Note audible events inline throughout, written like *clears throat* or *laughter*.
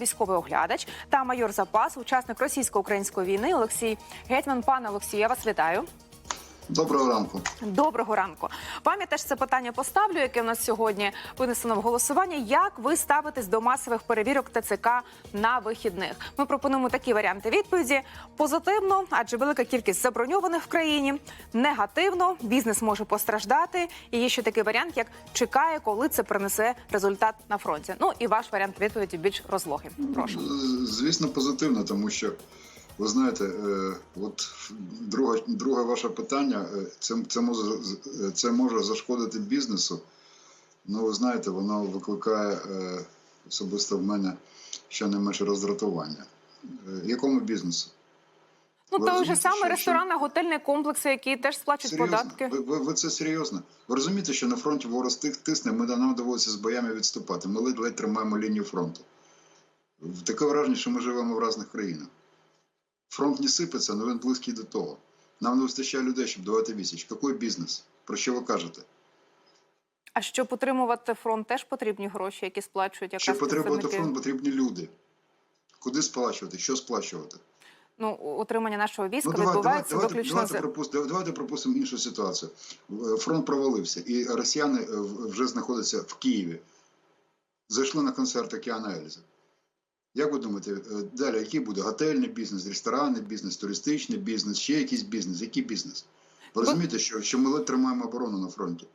Військовий оглядач та майор запасу, учасник російсько-української війни Олексій Гетьман. Пане Олексію, я вас вітаю. Доброго ранку. Доброго ранку. Теж це питання поставлю, яке в нас сьогодні винесено в голосування. Як ви ставитесь до масових перевірок ТЦК на вихідних? Ми пропонуємо такі варіанти відповіді: позитивно, адже велика кількість заброньованих в країні. Негативно, бізнес може постраждати. І є ще такий варіант, як чекає, коли це принесе результат на фронті. Ну і ваш варіант відповіді більш розлогий. Прошу. Звісно, позитивно, тому що ви знаєте, е, от друге, друге ваше питання, е, це, це, може, це може зашкодити бізнесу. Ну, ви знаєте, воно викликає е, особисто в мене щонайменше роздратування. Е, Якому бізнесу? Ну той же саме що- ресторанно-готельні комплекси, які теж сплачують Серйозно? податки. Ви, ви, ви це серйозно? Ви розумієте, що на фронті ворог тисне, ми нам доводиться з боями відступати. Ми ледь-ледь тримаємо лінію фронту. Таке враження, що ми живемо в різних країнах. Фронт не сипеться, але він близький до того. Нам не вистачає людей, щоб давати відсіч. Який бізнес? Про що ви кажете? А щоб утримувати фронт, теж потрібні гроші, які сплачують якраз Щоб представники. фронт, потрібні люди. Куди сплачувати? Що сплачувати? Ну утримання нашого війська Ну, відбувається давайте, виключно давайте, з припустимо, давайте припустимо іншу ситуацію. Е, Фронт провалився, і росіяни е, вже знаходяться в Києві. Зайшли на концерт Океана Ельзи. Як ви думаєте, е, далі який буде? Готельний бізнес, ресторанний бізнес, туристичний бізнес, ще якийсь бізнес? Який бізнес? Ви розумієте, що, що ми ледь тримаємо оборону на фронті?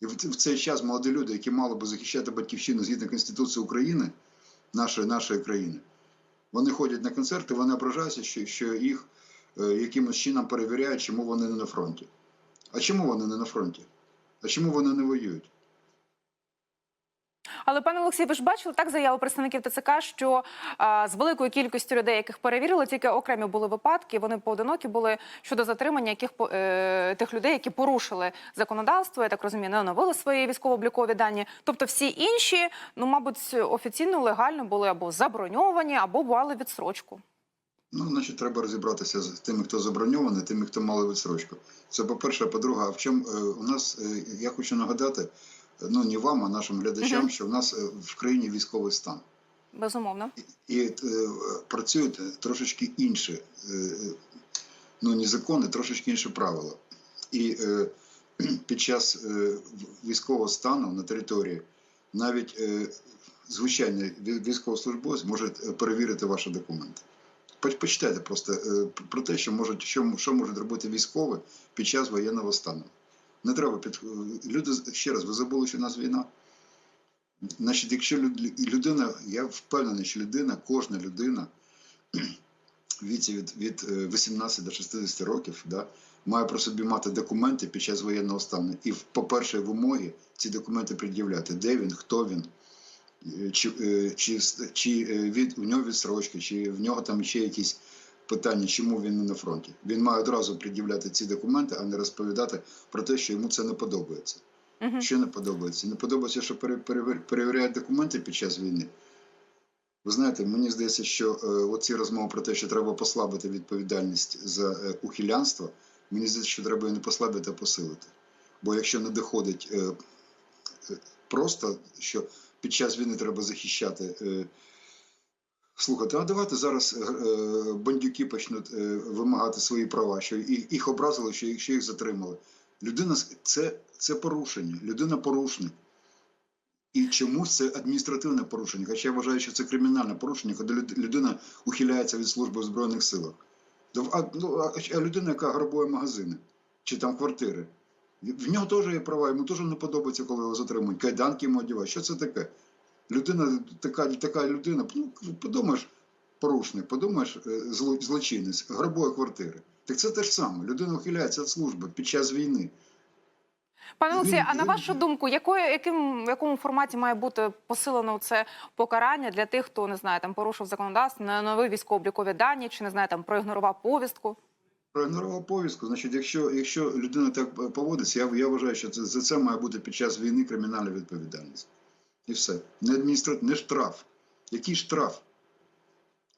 І в, в цей час молоді люди, які мали би захищати батьківщину згідно Конституції України, нашої, нашої країни, вони ходять на концерти, вони ображаються, що, що їх е, якимось чином перевіряють, чому вони не на фронті. А чому вони не на фронті? А чому вони не воюють? Але пане Олексій, ви ж бачили так заяву представників ТЦК, що а, з великою кількістю людей, яких перевірили, тільки окремі були випадки. Вони поодинокі були щодо затримання яких е, тих людей, які порушили законодавство. Я так розумію, не оновили свої військово-облікові дані. Тобто, всі інші, ну мабуть, офіційно легально були або заброньовані, або мали відсрочку. Ну, значить, треба розібратися з тими, хто заброньований, тими, хто мали відсрочку. Це по-перше, а по-друге, а в чому е, у нас, е, я хочу нагадати, ну не вам, а нашим глядачам, що в нас е, в країні військовий стан. Безумовно. І е, працюють трошечки інші, е, ну не закони, трошечки інші правила. І е, *clears throat* під час е, військового стану на території навіть е, звичайний військовослужбовець може перевірити ваші документи. Почитайте просто про те, що можуть, що, що можуть робити військові під час воєнного стану. Не треба під е, люди ще раз. Ви забули, що у нас війна. Значить, якщо людина, я впевнений, що людина, кожна людина віці від, від е, 18 до 60 років, да, має про собі мати документи під час воєнного стану. І, по-перше, вимоги ці документи пред'являти. Де він, хто він, е, чи, е, чи, чи е, від, у нього відсрочки, чи в нього там ще якісь питання, чому він не на фронті. Він має одразу пред'являти ці документи, а не розповідати про те, що йому це не подобається. Угу. Що не подобається? Не подобається, що перевіряють документи під час війни. Ви знаєте, мені здається, що е, оці розмови про те, що треба послабити відповідальність за е, ухилянство, мені здається, що треба її не послабити, а посилити. Бо якщо не доходить е, просто, що під час війни треба захищати. Слухайте, а давайте зараз е, е, бандюки почнуть е, вимагати свої права, що їх, образили, що їх, затримали. Людина це, це порушення, людина порушник. І чомусь це адміністративне порушення. Хоча я вважаю, що це кримінальне порушення, коли людина ухиляється від служби в Збройних силах. А, ну, а людина, яка грабує магазини чи там квартири, в нього теж є права, йому теж не подобається, коли його затримують. Кайданки йому одягають. Що це таке? Людина, така, така людина, ну, подумаєш, порушник, подумаєш, е, зло- злочинець, грабує квартири. Так це те ж саме. Людина ухиляється від служби під час війни. Пане Олексію, Він- а на вашу думку, якою, яким, в якому форматі має бути посилено це покарання для тих, хто не знаю, там порушив законодавство, не нові військово-облікові дані, чи не знаю, там проігнорував повістку? Проігнорував повістку. Значить, якщо, якщо людина так поводиться, я, я вважаю, що це, за це має бути під час війни кримінальна відповідальність. І все. Не адміністративний, не штраф. Який штраф?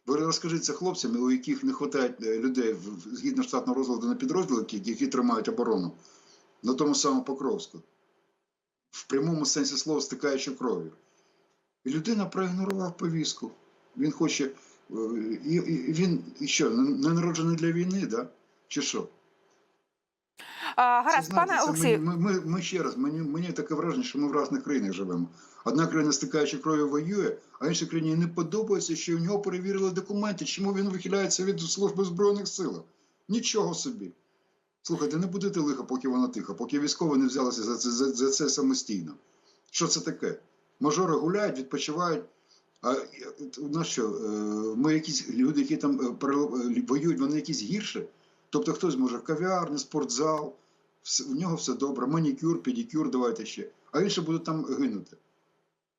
Ви розкажіть це хлопцям, у яких не вистачає людей в- в- згідно штатного розкладу на підрозділи, які, тримають оборону на тому самому Покровську. В прямому сенсі слова стикаючи кров'ю. І людина проігнорував повістку. Він хоче. е, І, і він і що, не народжений для війни, да? Чи що? Гаразд, знаєте, пане Олексію. Ми, ми, ми ще раз, мені, мені таке враження, що ми в різних країнах живемо. Одна країна стикаючи кров'ю воює, а іншій країні не подобається, що у нього перевірили документи, чому він вихиляється від служби збройних сил. Нічого собі. Слухайте, не будете лиха, поки вона тиха, поки військові не взялися за це, за, за це самостійно. Що це таке? Мажори гуляють, відпочивають. А нас що, е, ми якісь люди, які там е, е, воюють, вони якісь гірше. Тобто хтось може кав'ярня, спортзал, у нього все добре, манікюр, педикюр, давайте ще. А інші будуть там гинути.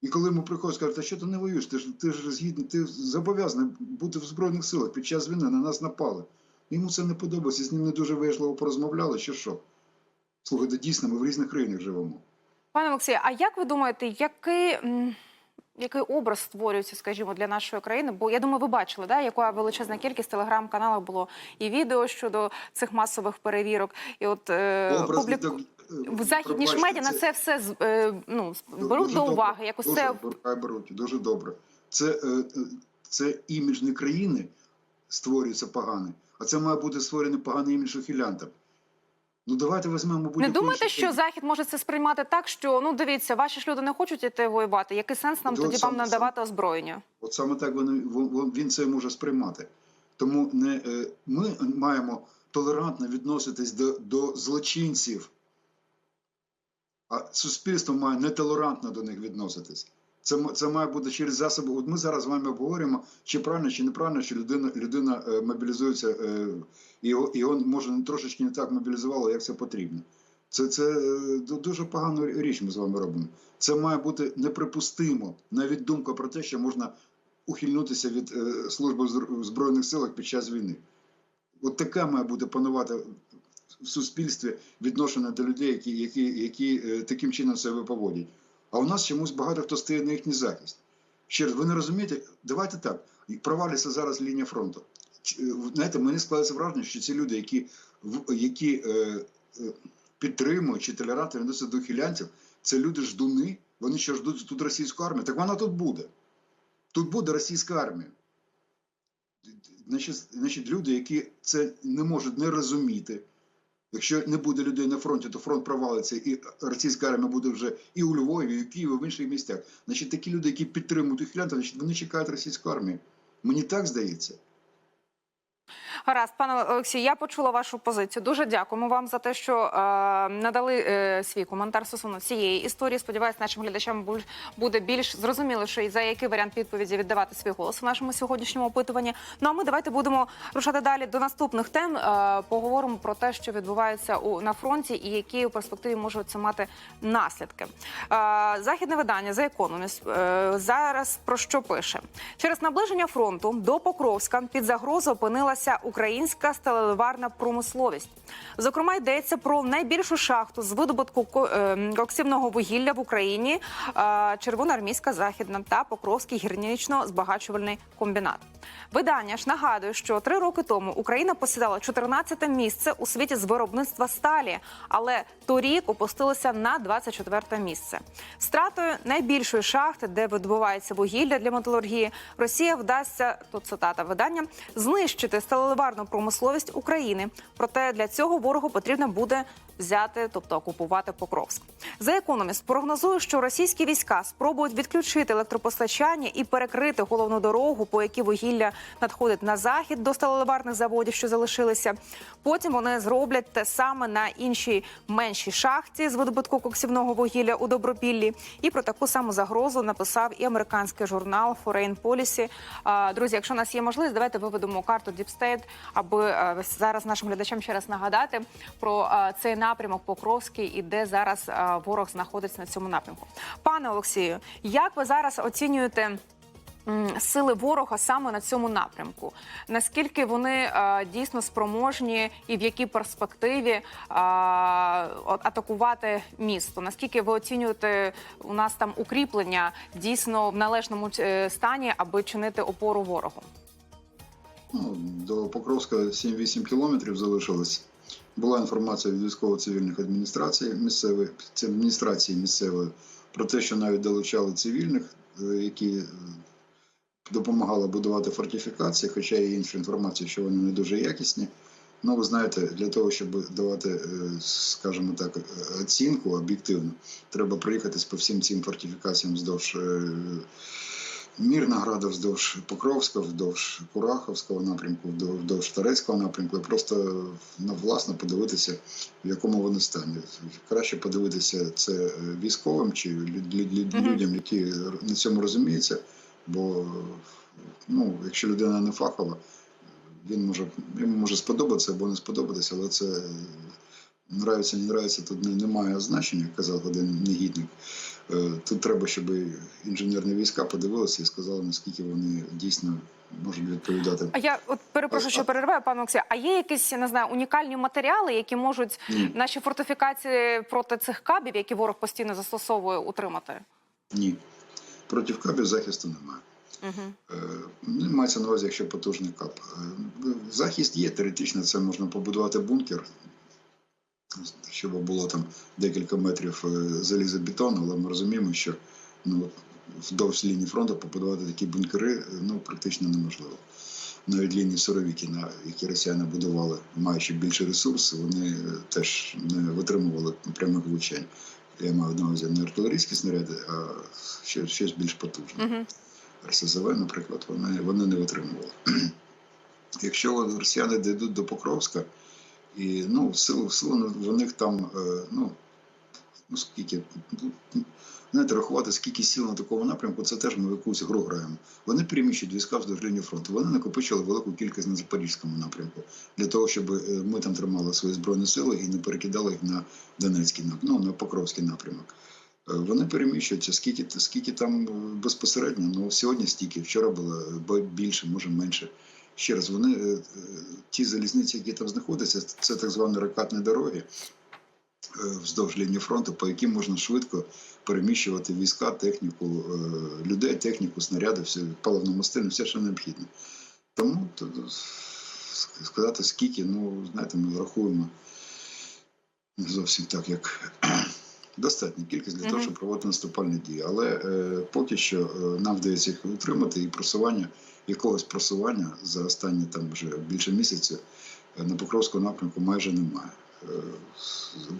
І коли йому приходять, скажуть, а що ти не воюєш? Ти ж ти ж згідний, ти зобов'язаний бути в Збройних силах під час війни, на нас напали. Йому це не подобається, з ним не дуже вежливо порозмовляли, чи що? Слухайте, дійсно, ми в різних країнах живемо. Пане Олексію, а як ви думаєте, який, який образ створюється, скажімо, для нашої країни? Бо я думаю, ви бачили, да, яка величезна кількість телеграм-каналів було і відео щодо цих масових перевірок. І от е, Образ публік... так, е, в західні ж медіа на це все з- е, ну, беруть до добре, уваги. Якось дуже, це беруть, дуже добре. Це, е, е, це імідж не країни створюється поганий, а це має бути створений поганий імідж ухилянтам. Ну давайте візьмемо будь-яку не думаєте, що захід може це сприймати так, що ну дивіться, ваші ж люди не хочуть іти воювати. Який сенс нам тоді вам надавати озброєння? От саме так вони, вон- вон- він це може сприймати. Тому не, е, ми маємо толерантно відноситись до, до злочинців, а суспільство має нетолерантно до них відноситись. Це, це має бути через засоби. От ми зараз з вами обговорюємо, чи правильно, чи неправильно, що людина, людина е, мобілізується, е, його, його може трошечки не так мобілізувало, як це потрібно. Це, це е, дуже погану річ ми з вами робимо. Це має бути неприпустимо. Навіть думка про те, що можна ухильнутися від е, служби в Збройних силах під час війни. От таке має бути панувати в суспільстві відношення до людей, які, які, які е, таким чином себе поводять. А у нас чомусь багато хто стає на їхній захист. Ще раз, ви не розумієте, давайте так. Провалюється зараз лінія фронту. Е, Знаєте, мені складається враження, що ці люди, які, які е, е, підтримують чи толерантно відносяться до хилянців, це люди ждуни, вони що ждуть тут російську армію. Так вона тут буде. Тут буде російська армія. Значить, люди, які це не можуть не розуміти. Якщо не буде людей на фронті, то фронт провалиться, і російська армія буде вже і у Львові, і у Києві, і в інших місцях. Значить, такі люди, які підтримують їх значить, вони чекають російську армію. Мені так здається. Гаразд, пане Олексій, я почула вашу позицію. Дуже дякуємо вам за те, що е, надали е, свій коментар стосовно цієї історії. Сподіваюсь, нашим глядачам буде більш зрозуміло, що і за який варіант відповіді віддавати свій голос в нашому сьогоднішньому опитуванні. Ну а ми давайте будемо рушати далі до наступних тем. Е, поговоримо про те, що відбувається у на фронті, і які у перспективі можуть це мати наслідки. Е, західне видання за економіст е, зараз про що пише через наближення фронту до Покровська під загрозу опинилася українська сталеливарна промисловість. Зокрема, йдеться про найбільшу шахту з видобутку е, коксівного вугілля в Україні, е, Червоноармійська західна та Покровський гірнічно-збагачувальний комбінат. Видання ж нагадує, що три роки тому Україна посідала 14 місце у світі з виробництва сталі, але торік опустилася на 24 місце. Стратою найбільшої шахти, де видобувається вугілля для металургії, Росія вдасться тут цитата видання знищити сталеливарну промисловість України. Проте для цього ворогу потрібно буде взяти, тобто окупувати Покровськ. За економіст прогнозує, що російські війська спробують відключити електропостачання і перекрити головну дорогу, по якій вугілля надходить на захід до сталеливарних заводів, що залишилися. Потім вони зроблять те саме на іншій меншій шахті з видобутку коксівного вугілля у Добропіллі. І про таку саму загрозу написав і американський журнал Foreign Policy. Друзі, якщо у нас є можливість, давайте виведемо карту Deep State, аби е, зараз нашим глядачам ще раз нагадати про е, цей напрямок Покровський і де зараз е, ворог знаходиться на цьому напрямку. Пане Олексію, як ви зараз оцінюєте? Сили ворога саме на цьому напрямку. Наскільки вони е, дійсно спроможні і в якій перспективі е, атакувати місто? Наскільки ви оцінюєте у нас там укріплення дійсно в належному стані, аби чинити опору ворогу? Ну, до Покровська 7-8 кілометрів залишилось. Була інформація від військово-цивільних адміністрацій місцевих, це адміністрації місцевої, про те, що навіть долучали цивільних, е, які е, допомагала будувати фортифікації, хоча є інша інформація, що вони не дуже якісні. Ну, ви знаєте, для того, щоб давати, е, скажімо так, оцінку об'єктивну, треба проїхатись по всім цим фортифікаціям вздовж е, Мірнограда, вздовж Покровська, вздовж Кураховського напрямку, вздовж Торецького напрямку, і просто ну, власне подивитися, в якому вони стані. Краще подивитися це е, військовим чи людям, які на цьому розуміються. Бо ну, якщо людина не фахова, він може йому може сподобатися або не сподобатися, але це нравиться, не нравиться, тут не- немає значення, як казав один негідник. Е, Тут треба, щоб інженерні війська подивилися і сказали, наскільки вони дійсно можуть відповідати. А я от перепрошую, що перериваю, пане Олексію. А є якісь я не знаю унікальні матеріали, які можуть Ні, наші фортифікації проти цих кабів, які ворог постійно застосовує, утримати? ні. Проти кабів захисту немає. Угу. Мається на увазі, якщо потужний кап. Е, Захист є, теоретично це можна побудувати бункер, щоб було там декілька метрів е, залізобетону, але ми розуміємо, що ну, вдовж лінії фронту побудувати такі бункери е, ну, практично неможливо. Навіть лінії Суровіки, на які росіяни будували, маючи більше ресурсів, вони е, теж не витримували прямих влучань. Я маю на увазі не артилерійські снаряди, а ще- щось більш потужне. Угу. РСЗВ, наприклад, вони, вони не витримували. *clears throat* Якщо росіяни дійдуть до Покровська, і ну, силу, в них там, е, ну, ну скільки, знаєте, рахувати, скільки сил на такому напрямку, це теж ми в якусь гру граємо. Вони переміщують війська вздовж лінії фронту. Вони накопичили велику кількість на Запорізькому напрямку для того, щоб е, ми там тримали свої збройні сили і не перекидали їх на Донецький напрямок, ну, на Покровський напрямок. Е, Вони переміщуються, скільки, скільки там безпосередньо. Ну сьогодні стільки, вчора було більше, може менше. Ще раз, вони е, е, ті залізниці, які там знаходяться, це так звані ракатні дороги е, вздовж лінії фронту, по яким можна швидко переміщувати війська, техніку, людей, техніку, снаряди, все паливну мастину, все, що необхідно. Тому то, сказати скільки, ну знаєте, ми рахуємо не зовсім так, як достатня кількість для того, щоб проводити наступальні дії. Але е, поки що е, нам вдається їх утримати і просування якогось просування за останні там вже більше місяця е, на Покровському напрямку майже немає. Е,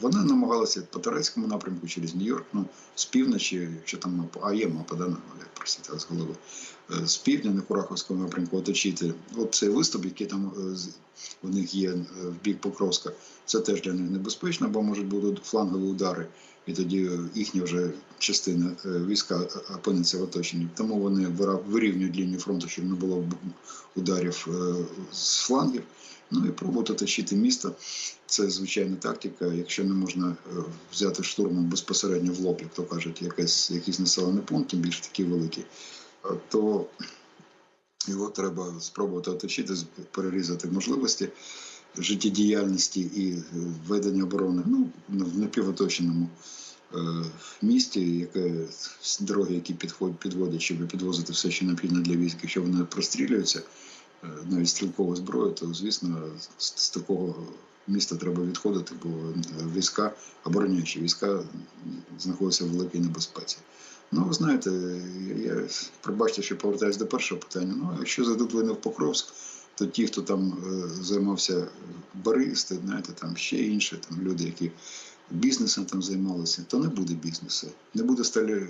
Вони намагалися по Турецькому напрямку через Нью-Йорк, ну, з півночі, якщо там мапа, а є мапа, да, як просити з голови, з півдня на Кураховському напрямку оточити. От цей виступ, який там у них є в бік Покровська, це теж для них небезпечно, бо можуть бути флангові удари, і тоді е, їхня вже частина е, війська е, опиниться в оточенні. Тому вони вирівнюють лінію фронту, щоб не було ударів з флангів. Ну і пробувати оточити місто. Це звичайна тактика. Якщо не можна взяти штурмом безпосередньо в лоб, як то кажуть, якийсь, якийсь населений пункт, тим більше такий великий, е, то його треба спробувати оточити, перерізати можливості життєдіяльності і е, ведення оборони ну, в напівоточеному е, місті, яке дороги, які підводять, щоб підвозити все, що необхідно для військ, якщо вони прострілюються, е, навіть стрілкову зброю, то звісно з, такого міста треба відходити, бо війська, обороняючі війська знаходяться в великій небезпеці. Ну, ви знаєте, я пробачте, що повертаюся до першого питання. Ну, якщо зайдуть вони в Покровськ, то ті, хто там е, займався баристи, знаєте, там ще інші там люди, які бізнесом там займалися, то не буде бізнесу, не буде сталі. е,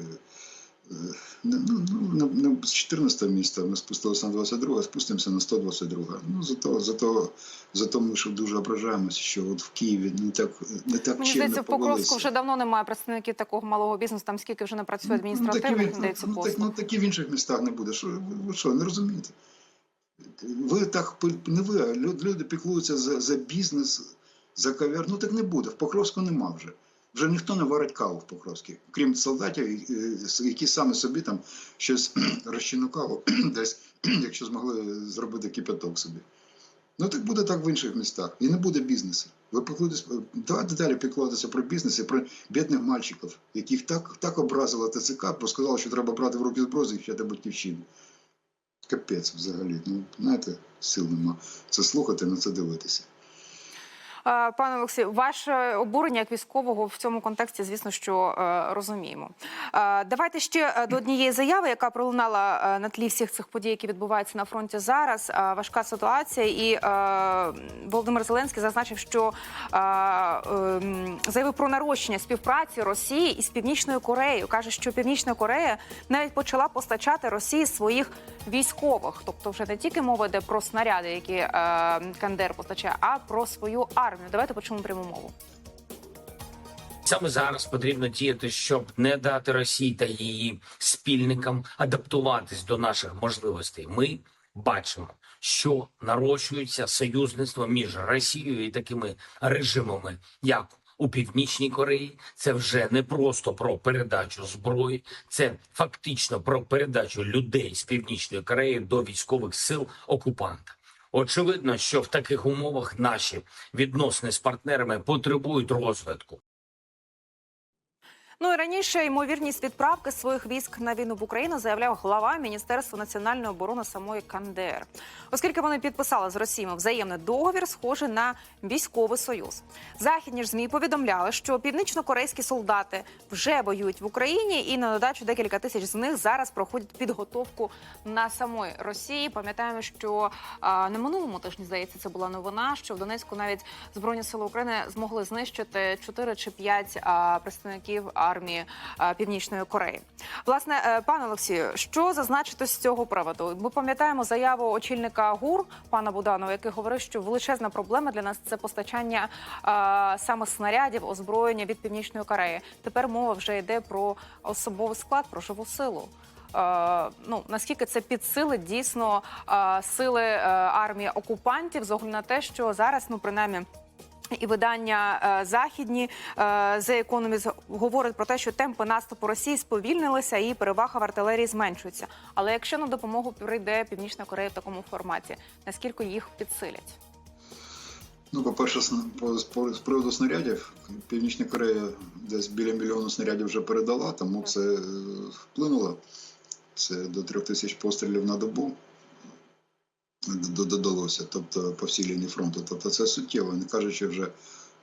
Ну, ну, на, на, з 14 міста ми спустилися на 22, а спустимося на 122. Ну, зато, зато, зато ми що дуже ображаємося, що от в Києві не так, не так Мені здається, в Покровську вже давно немає представників такого малого бізнесу. Там скільки вже не працює Ну, адміністративних, такі, надається ну, так, послуг. ну, такі в інших містах не буде. Що, ви що, не розумієте? Ви так не ви, а люди піклуються за, за бізнес, за кав'яр. Ну так не буде. В Покровську нема вже. Вже ніхто не варить каву в Покровській, крім солдатів, е, які саме собі там щось *clears throat* розчинну каву *clears throat* десь, *clears throat* якщо змогли зробити кипяток собі. Ну так буде так в інших містах. І не буде бізнесу. Ви піклуєтесь, давайте далі піклуватися про бізнес і про бідних мальчиків, яких так, так образила ТЦК, бо сказала, що треба брати в руки зброю і захищати батьківщину. Капець взагалі. Ну, знаєте, сил нема це слухати, на це дивитися. Пане Олексію, ваше обурення як військового в цьому контексті, звісно, що е, розуміємо. Давайте ще е, до однієї заяви, яка пролунала е, на тлі всіх цих подій, які відбуваються на фронті зараз. Важка ситуація, і Володимир Зеленський зазначив, що ем, заявив про нарощення співпраці Росії із Північною Кореєю. каже, що Північна Корея навіть почала постачати Росії своїх військових, тобто вже не тільки мова йде про снаряди, які е, Кандер постачає, а про свою армію. Давайте почнемо пряму мову. Саме зараз потрібно діяти, щоб не дати Росії та її спільникам адаптуватись до наших можливостей. Ми бачимо, що нарощується союзництво між Росією і такими режимами, як у Північній Кореї. Це вже не просто про передачу зброї, це фактично про передачу людей з Північної Кореї до військових сил окупанта. Очевидно, що в таких умовах наші відносини з партнерами потребують розвитку. Ну і раніше ймовірність відправки своїх військ на війну в Україну заявляв глава Міністерства національної оборони самої КНДР, оскільки вони підписали з Росією взаємний договір, схожий на військовий союз. Західні ж змі повідомляли, що північно-корейські солдати вже воюють в Україні, і на додачу декілька тисяч з них зараз проходять підготовку на самої Росії. Пам'ятаємо, що а, на минулому тижні здається, це була новина, що в Донецьку навіть збройні сили України змогли знищити 4 чи 5 а, представників армії Північної Кореї. Власне, е, пане Олексію, що зазначити з цього приводу? Ми пам'ятаємо заяву очільника ГУР пана Буданова, який говорив, що величезна проблема для нас це постачання саме снарядів, озброєння від Північної Кореї. Тепер мова вже йде про особовий склад, про живу силу. Е, ну наскільки це підсилить дійсно е, сили е, армії окупантів, з огляду на те, що зараз, ну принаймні. І видання е, західні е, The Economist говорить про те, що темпи наступу Росії сповільнилися і перевага в артилерії зменшується. Але якщо на допомогу прийде Північна Корея в такому форматі, наскільки їх підсилять? Ну, по, по, з приводу снарядів, Північна Корея десь біля мільйону снарядів вже передала, тому це е, вплинуло. Це до трьох тисяч пострілів на добу додалося, тобто по всій лінії фронту. Тобто це суттєво, не кажучи вже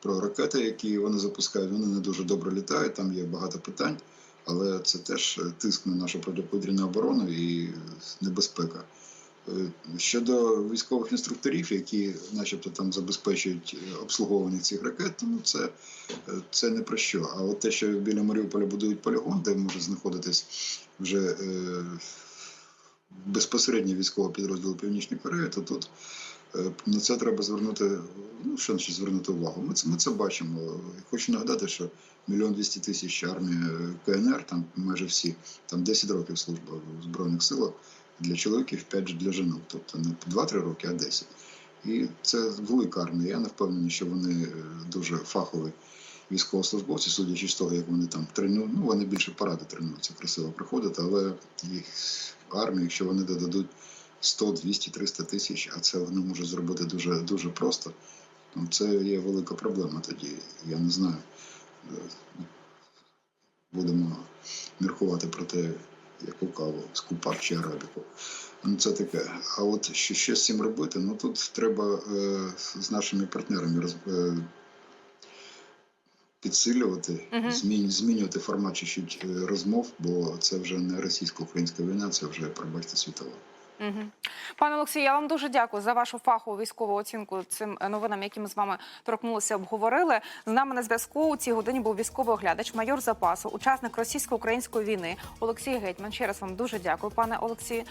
про ракети, які вони запускають, вони не дуже добре літають, там є багато питань, але це теж тиск на нашу протиповітряну оборону і небезпека. Е, Щодо військових інструкторів, які, начебто, там забезпечують е, обслуговування цих ракет, ну це, е, це не про що. А от те, що біля Маріуполя будують полігон, де може знаходитись вже е, безпосередньо військовий підрозділ Північної Кореї, то тут е, на це треба звернути, ну що значить звернути увагу. Ми це, ми це бачимо. Хочу нагадати, що мільйон двісті тисяч армії е, КНР, там майже всі, там 10 років служба в Збройних силах для чоловіків, 5 же для жінок. Тобто не 2-3 роки, а 10. І це велика армія. Я не впевнений, що вони е, дуже фахові військовослужбовці, судячи з того, як вони там тренують. Ну, вони більше паради тренуються, красиво приходять, але їх армія, якщо вони додадуть 100, 200, 300 тисяч, а це вони можуть зробити дуже, дуже просто, ну, це є велика проблема тоді. Я не знаю. Е, Будемо міркувати про те, яку каву, скупак чи арабіку. Ну, це таке. А от що, що з цим робити? Ну тут треба е, з нашими партнерами роз, е, підсилювати, Мгм. змін, змінювати формат чуть-чуть е, розмов, бо це вже не російсько-українська війна, це вже, пробачте, світова. Угу. Пане Олексію, я вам дуже дякую за вашу фахову військову оцінку цим новинам, які ми з вами торкнулися, обговорили. З нами на зв'язку у цій годині був військовий оглядач, майор запасу, учасник російсько-української війни Олексій Гетьман. Ще раз вам дуже дякую, пане Олексію.